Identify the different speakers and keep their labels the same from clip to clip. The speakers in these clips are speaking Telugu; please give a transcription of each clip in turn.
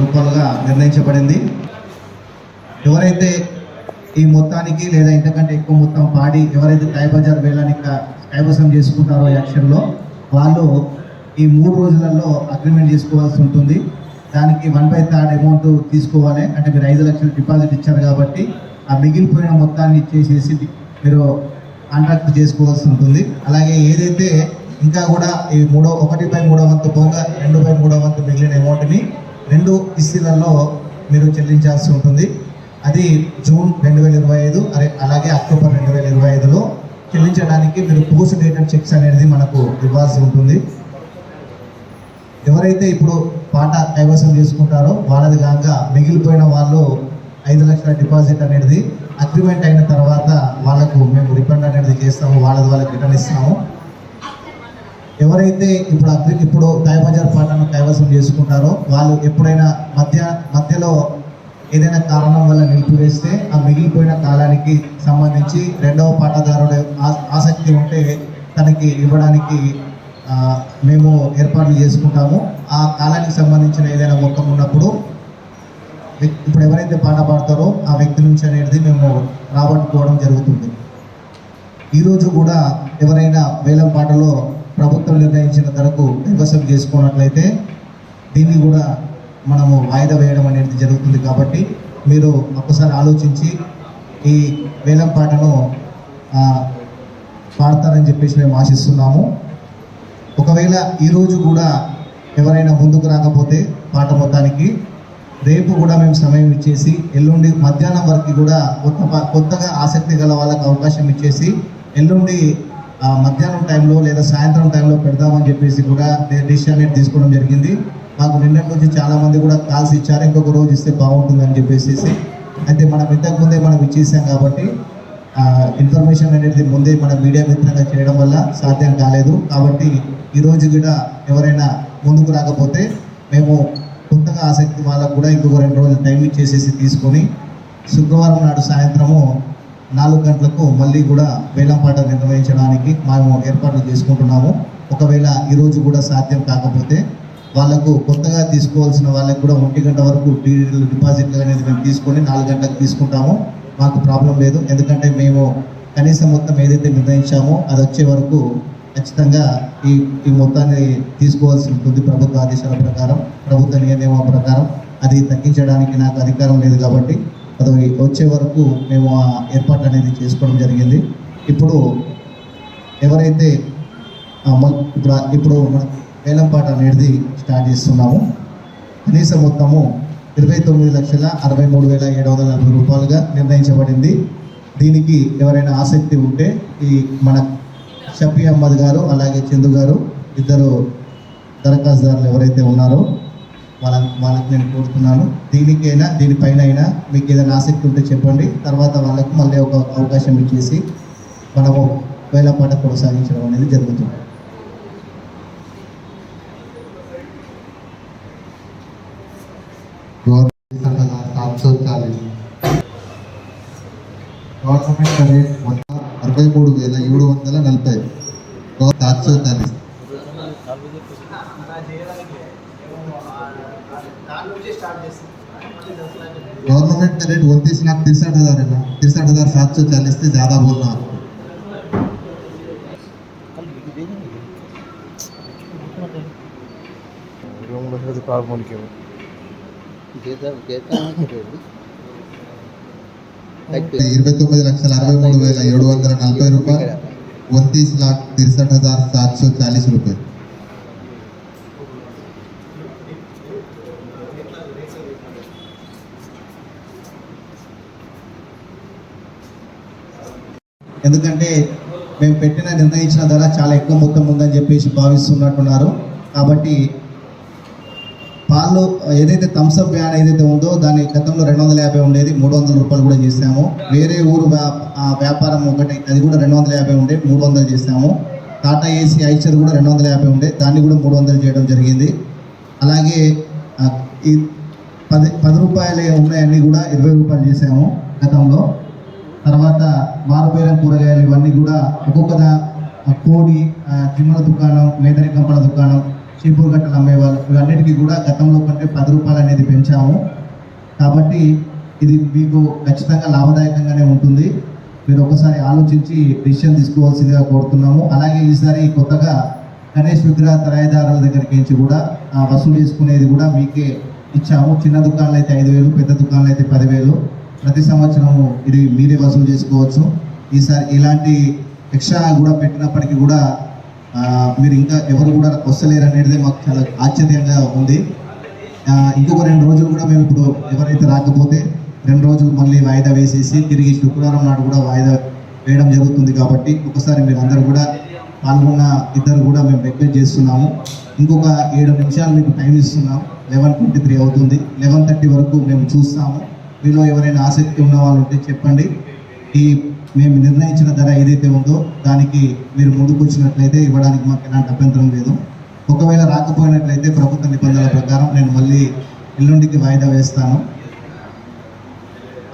Speaker 1: రూపాయలుగా నిర్ణయించబడింది. ఎవరైతే ఈ మొత్తానికి లేదా ఇంతకంటే ఎక్కువ మొత్తం పాడి ఎవరైతే టై బజార్ వేలానికి కైవసం చేసుకుంటారో ఈ యాక్షన్లో వాళ్ళు ఈ మూడు రోజులలో అగ్రిమెంట్ చేసుకోవాల్సి ఉంటుంది. దానికి వన్ బై థర్డ్ అమౌంట్ తీసుకోవాలి. అంటే మీరు ఐదు లక్షలు డిపాజిట్ ఇచ్చారు కాబట్టి ఆ మిగిలిపోయిన మొత్తాన్ని ఇచ్చేసేసి మీరు కాంట్రాక్ట్ చేసుకోవాల్సి ఉంటుంది. అలాగే ఏదైతే ఇంకా కూడా ఈ మూడో ఒకటి బై మూడో వంతు పోగా రెండు బై మూడో వంతు మిగిలిన అమౌంట్ని రెండు కిస్తీలలో మీరు చెల్లించాల్సి ఉంటుంది. అది జూన్ రెండు వేల ఇరవై ఐదు అరే అలాగే అక్టోబర్ రెండు వేల ఇరవై ఐదులో చెల్లించడానికి మీరు పోస్ట్ డేటెడ్ చెక్స్ అనేది మనకు ఇవ్వాల్సి ఉంటుంది. ఎవరైతే ఇప్పుడు పాట కైవసం చేసుకుంటారో వాళ్ళది కాక మిగిలిపోయిన వాళ్ళు ఐదు లక్షల డిపాజిట్ అనేది అగ్రిమెంట్ అయిన తర్వాత వాళ్ళకు మేము రిఫండ్ అనేది చేస్తాము వాళ్ళది వాళ్ళకి రిటర్న్ ఇస్తాము. ఎవరైతే ఇప్పుడు అగ్రి ఇప్పుడు బజార్ పాటను కైవసం చేసుకుంటారో వాళ్ళు ఎప్పుడైనా మధ్య మధ్యలో ఏదైనా కారణం వల్ల నిలిపివేస్తే ఆ మిగిలిపోయిన కాలానికి సంబంధించి రెండవ పాటదారుడు ఆ- ఆసక్తి ఉంటే తనకి ఇవ్వడానికి మేము ఏర్పాట్లు చేసుకుంటాము. ఆ కాలానికి సంబంధించిన ఏదైనా మొత్తం ఉన్నప్పుడు ఇప్పుడు ఎవరైతే పాట పాడతారో ఆ వ్యక్తి నుంచి అనేది మేము రాబట్టుకోవడం జరుగుతుంది. ఈరోజు కూడా ఎవరైనా వేలం పాటలో ప్రభుత్వం నిర్ణయించిన ధరకు కైవసం చేసుకున్నట్లయితే దీన్ని కూడా మనము వాయిదా వేయడం అనేది జరుగుతుంది కాబట్టి మీరు ఒక్కసారి ఆలోచించి ఈ వేలం పాటను పాడతారని చెప్పేసి మేము ఆశిస్తున్నాము. ఒకవేళ ఈరోజు కూడా ఎవరైనా ముందుకు రాకపోతే పాట మొత్తానికి రేపు కూడా మేము సమయం ఇచ్చేసి ఎల్లుండి మధ్యాహ్నం వరకు కూడా కొత్త ప- కొత్తగా ఆసక్తి గల వాళ్ళకి అవకాశం ఇచ్చేసి ఎల్లుండి మధ్యాహ్నం టైంలో లేదా సాయంత్రం టైంలో పెడదామని చెప్పేసి కూడా డిసిషన్ అనేది తీసుకోవడం జరిగింది. మాకు నిన్నటి నుంచి చాలామంది కూడా కాల్స్ ఇచ్చారు. ఇంకొక రోజు ఇస్తే బాగుంటుందని చెప్పేసి అయితే మనం ఇంతకు ముందే మనం ఇచ్చేసాం కాబట్టి ఇన్ఫర్మేషన్ అనేది ముందే మన మీడియా మిత్రంగా చేయడం వల్ల సాధ్యం కాలేదు. కాబట్టి ఈ రోజు కూడా ఎవరైనా ముందుకు రాకపోతే మేము కొత్తగా ఆసక్తి వాళ్ళకు కూడా ఇంకొక రెండు రోజులు టైం ఇచ్చేసేసి తీసుకొని శుక్రవారం నాడు సాయంత్రము నాలుగు గంటలకు మళ్ళీ కూడా వేలంపాట నిర్వహించడానికి మేము ఏర్పాట్లు చేసుకుంటున్నాము. ఒకవేళ ఈరోజు కూడా సాధ్యం కాకపోతే వాళ్ళకు కొత్తగా తీసుకోవాల్సిన వాళ్ళకి కూడా ఒంటి గంట వరకు టీడీలు డిపాజిట్లు అనేది మేము తీసుకొని నాలుగు గంటలకు తీసుకుంటాము. మాకు ప్రాబ్లం లేదు. ఎందుకంటే మేము కనీసం మొత్తం ఏదైతే నిర్ణయించామో అది వచ్చే వరకు ఖచ్చితంగా ఈ ఈ మొత్తాన్ని తీసుకోవాల్సి ఉంటుంది ప్రభుత్వ ఆదేశాల ప్రకారం ప్రభుత్వ నియమం ప్రకారం అది తగ్గించడానికి నాకు అధికారం లేదు కాబట్టి అది వచ్చే వరకు మేము ఆ ఏర్పాటు అనేది చేసుకోవడం జరిగింది. ఇప్పుడు ఎవరైతే ఇప్పుడు ఇప్పుడు మన వేలంపాట అనేది స్టార్ట్ చేస్తున్నాము. కనీస మొత్తము ఇరవై తొమ్మిది లక్షల అరవై మూడు వేల ఏడు వందల నలభై రూపాయలుగా నిర్ణయించబడింది. దీనికి ఎవరైనా ఆసక్తి ఉంటే ఈ మన షఫీ అహ్మద్ గారు అలాగే చందు గారు ఇద్దరు దరఖాస్తుదారులు ఎవరైతే ఉన్నారో వాళ్ళ వాళ్ళకి నేను కోరుతున్నాను. దీనికైనా దీనిపైన అయినా మీకు ఏదైనా ఆసక్తి ఉంటే చెప్పండి. తర్వాత వాళ్ళకు మళ్ళీ ఒక అవకాశం ఇచ్చేసి మనము వేలపాట కొనసాగించడం అనేది జరుగుతుంది.
Speaker 2: గవర్నమెంట్ రేట్ అరవై మూడు వేల ఏడు వందల నలభై. సాక్షి गवर्नमेंट का रेट उनतीस लाख तिरसठ हजार है ना तिरसठ हजार सात सौ चालीस से ज्यादा बोलना आपको ఇరవై తొమ్మిది లక్షల అరవై మూడు వేల ఏడు వందల నలభై రూపాయలు उनतीस लाख तिरसठ हजार सात सौ चालीस रुपये
Speaker 1: ఎందుకంటే మేము పెట్టిన నిర్ణయించిన ధర చాలా ఎక్కువ మొత్తం ఉందని చెప్పేసి భావిస్తున్నట్టున్నారు. కాబట్టి పాలు ఏదైతే థమ్స్అప్ బ్యాన్ ఏదైతే ఉందో దాని గతంలో రెండు వందల యాభై ఉండేది మూడు వందల రూపాయలు కూడా చేసాము వేరే ఊరు వ్యా- ఆ వ్యాపారం ఒకటి అది కూడా రెండు వందల యాభై ఉండే మూడు వందలు చేసాము టాటా ఏసీ ఐచర్ కూడా రెండు వందల యాభై ఉండే దాన్ని కూడా మూడు వందలు చేయడం జరిగింది. అలాగే ఈ పది పది రూపాయలు ఉన్నాయన్నీ కూడా ఇరవై రూపాయలు చేసాము గతంలో. తర్వాత మారుపేరం కూరగాయలు ఇవన్నీ కూడా ఒక్కొక్క కోడి తిమ్మల దుకాణం మేదరి కంపల దుకాణం చీపూరు గట్టలు అమ్మేవాళ్ళు. ఇవన్నిటికీ కూడా గతంలో కంటే పది రూపాయలు అనేది పెంచాము. కాబట్టి ఇది మీకు ఖచ్చితంగా లాభదాయకంగానే ఉంటుంది. మీరు ఒకసారి ఆలోచించి డిసిషన్ తీసుకోవాల్సిందిగా కోరుతున్నాము. అలాగే ఈసారి కొత్తగా గణేష్ విగ్రహ తయారీదారుల దగ్గరికి నుంచి కూడా ఆ, వసూలు చేసుకునేది కూడా మీకే ఇచ్చాము. చిన్న దుకాణాలు అయితే ఐదు వేలు పెద్ద దుకాణాలు అయితే పదివేలు. ప్రతి సంవత్సరము ఇది మీరే వసూలు చేసుకోవచ్చు. ఈసారి ఇలాంటి ఎక్స్ట్రా కూడా పెట్టినప్పటికీ కూడా మీరు ఇంకా ఎవరు కూడా వస్తలేరు అనేది మాకు చాలా ఆశ్చర్యంగా ఉంది. ఇంకొక రెండు రోజులు కూడా మేము ఇప్పుడు ఎవరైతే రాకపోతే రెండు రోజులు మళ్ళీ వాయిదా వేసేసి తిరిగి శుక్రవారం నాడు కూడా వాయిదా వేయడం జరుగుతుంది కాబట్టి ఒకసారి మీరు అందరూ కూడా పాల్గొన్న ఇద్దరు కూడా మేము రిక్వెస్ట్ చేస్తున్నాము. ఇంకొక ఏడు నిమిషాలు మీకు టైం ఇస్తున్నాం. లెవెన్ ట్వంటీ త్రీ అవుతుంది. లెవెన్ థర్టీ వరకు మేము చూస్తాము. మీలో ఎవరైనా ఆసక్తి ఉన్న వాళ్ళు ఉంటే చెప్పండి. ఈ మేము నిర్ణయించిన ధర ఏదైతే ఉందో దానికి మీరు ముందుకు వచ్చినట్లయితే ఇవ్వడానికి మాకు ఎలాంటి అభ్యంతరం లేదు. ఒకవేళ రాకపోయినట్లయితే ప్రభుత్వ నిబంధనల ప్రకారం నేను మళ్ళీ ఎల్లుండికి వాయిదా వేస్తాను.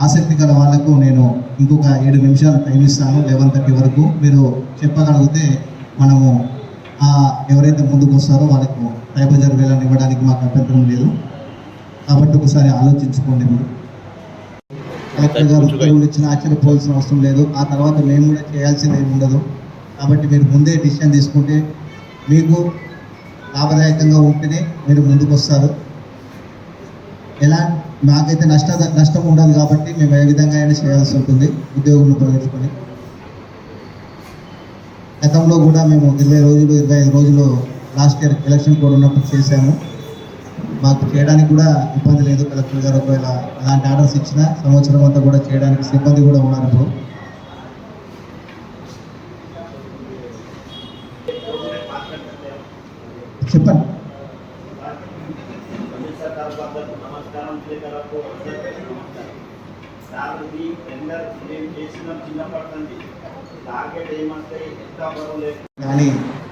Speaker 1: ఆసక్తి గల వాళ్ళకు నేను ఇంకొక ఏడు నిమిషాలు టైం ఇస్తాను లెవెన్ థర్టీ వరకు. మీరు చెప్పగలిగితే మనము ఎవరైతే ముందుకు వస్తారో వాళ్ళకు టైబజార్ వేలని ఇవ్వడానికి మాకు అభ్యంతరం లేదు. కాబట్టి ఒకసారి ఆలోచించుకోండి మీరు. కలెక్టర్ గారు ఉత్తర్వులు ఇచ్చిన ఆశ్చర్యపోవాల్సిన అవసరం లేదు. ఆ తర్వాత మేము కూడా చేయాల్సింది ఉండదు. కాబట్టి మీరు ముందే డిసిషన్ తీసుకుంటే మీకు లాభదాయకంగా ఉంటేనే మీరు ముందుకు వస్తారు. ఎలా మాకైతే నష్ట నష్టం ఉండదు కాబట్టి మేము ఏ విధంగా అయినా చేయాల్సి ఉంటుంది ఉద్యోగులను తొలగించుకొని. గతంలో కూడా మేము ఇరవై రోజులు ఇరవై ఐదు రోజులు లాస్ట్ ఇయర్ ఎలక్షన్ కూడా ఉన్నప్పుడు చేశాము. మాకు చేయడానికి కూడా ఇబ్బంది లేదు కలెక్టర్ గారు. ఒకవేళ అలాంటి ఆర్డర్స్ ఇచ్చిన సంవత్సరం అంతా కూడా చేయడానికి సిబ్బంది కూడా ఉన్నారు ఇప్పుడు. చెప్పండి. కానీ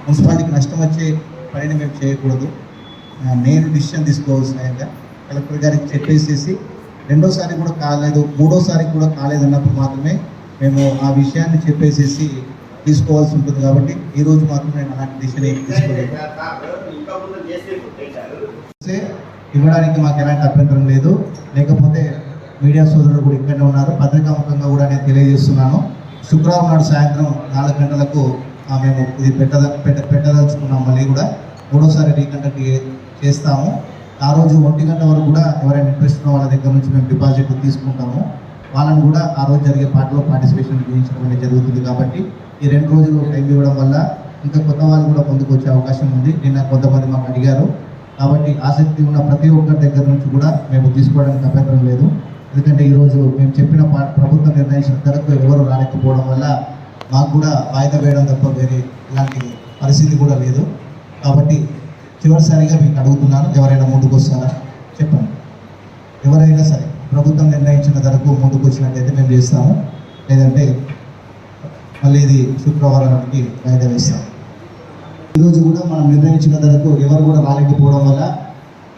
Speaker 1: మున్సిపాలిటీకి నష్టం వచ్చే పనిని మేము చేయకూడదు. నేను డిసిషన్ తీసుకోవాల్సిన కలెక్టర్ గారికి చెప్పేసేసి రెండోసారి కూడా కాలేదు మూడోసారి కూడా కాలేదు అన్నప్పుడు మాత్రమే మేము ఆ విషయాన్ని చెప్పేసేసి తీసుకోవాల్సి ఉంటుంది కాబట్టి ఈ రోజు మాత్రం నేను అలాంటి డిసిషన్ ఏం తీసుకోలేదు. ఇవ్వడానికి మాకు ఎలాంటి అభ్యంతరం లేదు. లేకపోతే మీడియా సోదరులు కూడా ఇక్కడే ఉన్నారు. పత్రికాముఖంగా కూడా నేను తెలియజేస్తున్నాను. శుక్రవారం నాడు సాయంత్రం నాలుగు గంటలకు మేము ఇది పెట్టద పెట్ట పెట్టదలుచుకున్నాం మళ్ళీ కూడా. మూడోసారి రీకండక్ట్ చేస్తాము. ఆ రోజు ఒంటి గంట వరకు కూడా ఎవరైనా ఇంట్రెస్ట్ ఉన్న వాళ్ళ దగ్గర నుంచి మేము డిపాజిట్ తీసుకుంటాము. వాళ్ళని కూడా ఆ రోజు జరిగే పాటలో పార్టిసిపేషన్ చేయించడం అనేది జరుగుతుంది కాబట్టి ఈ రెండు రోజులు టైం ఇవ్వడం వల్ల ఇంకా కొత్త వాళ్ళు కూడా ముందుకు వచ్చే అవకాశం ఉంది. నిన్న కొంతమంది మాకు అడిగారు. కాబట్టి ఆసక్తి ఉన్న ప్రతి ఒక్కరి దగ్గర నుంచి కూడా మేము తీసుకోవడానికి అభ్యంతరం లేదు. ఎందుకంటే ఈరోజు మేము చెప్పిన పా- ప్రభుత్వం నిర్ణయించిన ధరకు ఎవరు రాలేకపోవడం వల్ల మాకు కూడా వాయిదా వేయడం తప్ప వేరే ఇలాంటి పరిస్థితి కూడా లేదు. కాబట్టి చివరిసారిగా మీకు అడుగుతున్నాను ఎవరైనా ముందుకు వస్తారా చెప్పండి. ఎవరైనా సరే ప్రభుత్వం నిర్ణయించిన ధరకు ముందుకొచ్చినట్టయితే మేము చేస్తాము. లేదంటే మళ్ళీ ఇది శుక్రవారానికి వాయిదా వేస్తాం ఈరోజు కూడా మనం నిర్ణయించిన ధరకు ఎవరు కూడా రాలేకపోవడం వల్ల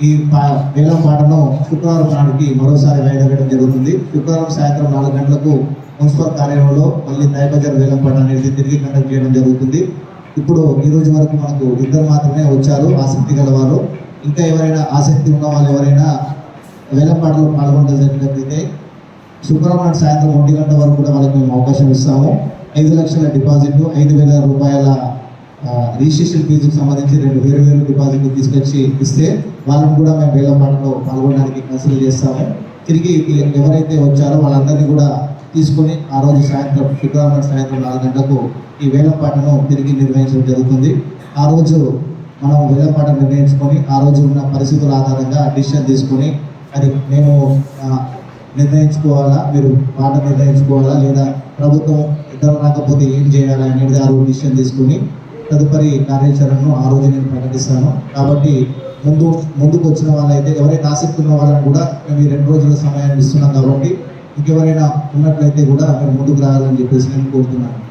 Speaker 1: ఈ పా వేలం పాటను శుక్రవారం నాడుకి మరోసారి వాయిదా వేయడం జరుగుతుంది. శుక్రవారం సాయంత్రం నాలుగు గంటలకు మున్సిపల్ కార్యాలయంలో మళ్ళీ దయబజార్ వేలం పాట అనేది తిరిగి కండక్ట్ చేయడం జరుగుతుంది. ఇప్పుడు ఈ రోజు వరకు మనకు ఇద్దరు మాత్రమే వచ్చారు ఆసక్తి గలవారు. ఇంకా ఎవరైనా ఆసక్తి ఉన్న వాళ్ళు ఎవరైనా వేలంపాటలో పాల్గొనడం జరిగినట్లయితే శుక్రవారం నాడు సాయంత్రం ఒంటి గంట వరకు కూడా వాళ్ళకి మేము అవకాశం ఇస్తాము. ఐదు లక్షల డిపాజిట్ ఐదు వేల రూపాయల రిజిస్ట్రేషన్ ఫీజుకు సంబంధించి రెండు వేరు వేరు డిపాజిట్లు తీసుకొచ్చి ఇస్తే వాళ్ళని కూడా మేము వేలంపాటలో పాల్గొనడానికి కన్సిడర్ చేస్తాము. తిరిగి ఎవరైతే వచ్చారో వాళ్ళందరినీ కూడా తీసుకొని ఆ రోజు సాయంత్రం శుక్రవారం సాయంత్రం నాలుగు గంటలకు ఈ వేలం పాటను తిరిగి నిర్వహించడం జరుగుతుంది. ఆ రోజు మనం వేలంపాట నిర్ణయించుకొని ఆ రోజు ఉన్న పరిస్థితుల ఆధారంగా డిసిషన్ తీసుకొని అది మేము నిర్ణయించుకోవాలా? మీరు పాట నిర్ణయించుకోవాలా? లేదా ప్రభుత్వం ఇద్దరు రాకపోతే ఏం చేయాలా అనేది ఆ రోజు డిసిషన్ తీసుకుని తదుపరి కార్యాచరణను ఆ రోజు నేను ప్రకటిస్తాను. కాబట్టి ముందు ముందుకు వచ్చిన వాళ్ళైతే ఎవరైతే ఆసక్తి ఉన్న వాళ్ళని కూడా మేము ఈ రెండు రోజుల సమయాన్ని ఇస్తున్నాం కాబట్టి ఇంకెవరైనా ఉన్నట్లయితే కూడా మీరు ముందుకు రావాలని చెప్పేసి నేను కోరుతున్నాను.